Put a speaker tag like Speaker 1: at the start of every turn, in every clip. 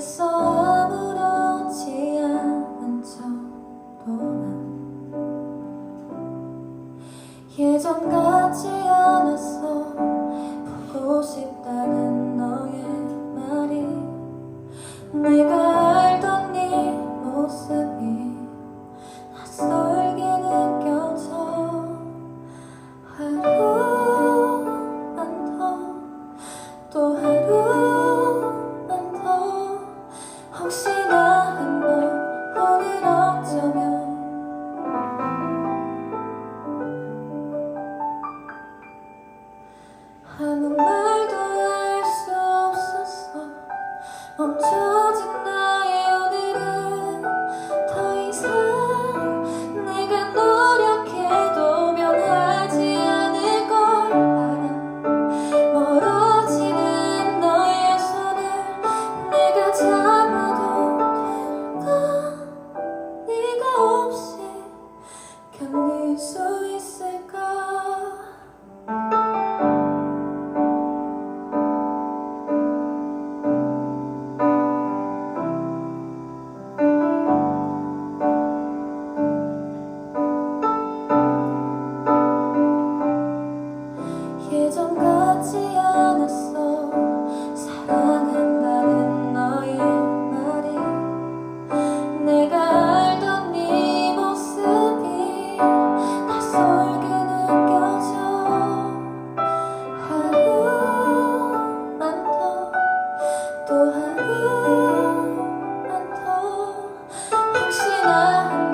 Speaker 1: 그래서 아무렇지 않은 척도만 예전 같지 않았어. 보고 싶다는 너의 말이 내가 알던 네 모습이 낯설게 느껴져. 하루만 더 또 하루 了。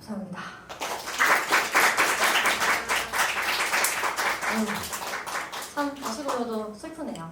Speaker 1: 감사합니다. 음, 참, 다시 보여도 슬프네요.